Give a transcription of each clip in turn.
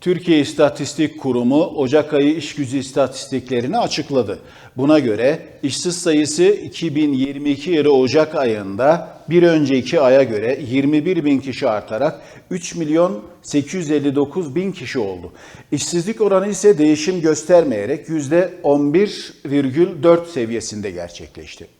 Türkiye İstatistik Kurumu Ocak ayı iş gücü istatistiklerini açıkladı. Buna göre işsiz sayısı 2022 yılı Ocak ayında bir önceki aya göre 21 bin kişi artarak 3 milyon 859 bin kişi oldu. İşsizlik oranı ise değişim göstermeyerek %11,4 seviyesinde gerçekleşti.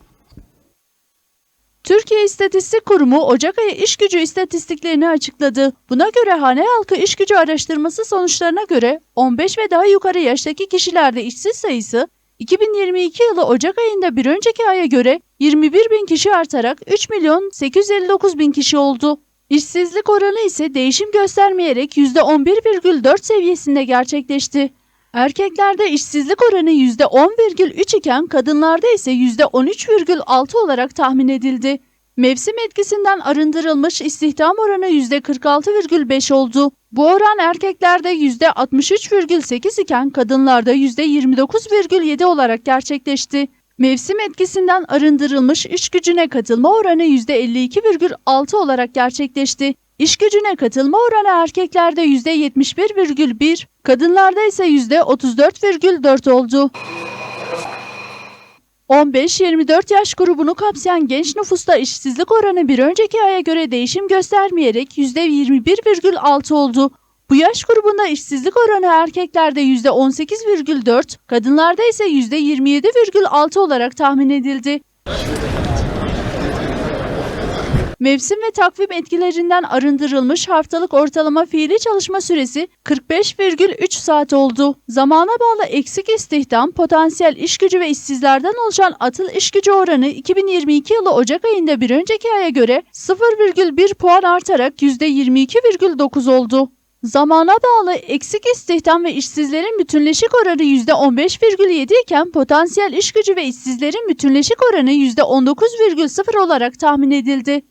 Türkiye İstatistik Kurumu Ocak ayı iş gücü istatistiklerini açıkladı. Buna göre hane halkı iş gücü araştırması sonuçlarına göre 15 ve daha yukarı yaştaki kişilerde işsiz sayısı 2022 yılı Ocak ayında bir önceki aya göre 21 bin kişi artarak 3 milyon 859 bin kişi oldu. İşsizlik oranı ise değişim göstermeyerek %11,4 seviyesinde gerçekleşti. Erkeklerde işsizlik oranı %10,3 iken kadınlarda ise %13,6 olarak tahmin edildi. Mevsim etkisinden arındırılmış istihdam oranı %46,5 oldu. Bu oran erkeklerde %63,8 iken kadınlarda %29,7 olarak gerçekleşti. Mevsim etkisinden arındırılmış iş gücüne katılma oranı %52,6 olarak gerçekleşti. İş gücüne katılma oranı erkeklerde %71,1, kadınlarda ise %34,4 oldu. 15-24 yaş grubunu kapsayan genç nüfusta işsizlik oranı bir önceki aya göre değişim göstermeyerek %21,6 oldu. Bu yaş grubunda işsizlik oranı erkeklerde %18,4, kadınlarda ise %27,6 olarak tahmin edildi. Mevsim ve takvim etkilerinden arındırılmış haftalık ortalama fiili çalışma süresi 45,3 saat oldu. Zamana bağlı eksik istihdam, potansiyel iş gücü ve işsizlerden oluşan atıl iş gücü oranı 2022 yılı Ocak ayında bir önceki aya göre 0,1 puan artarak %22,9 oldu. Zamana bağlı eksik istihdam ve işsizlerin bütünleşik oranı %15,7 iken potansiyel iş gücü ve işsizlerin bütünleşik oranı %19,0 olarak tahmin edildi.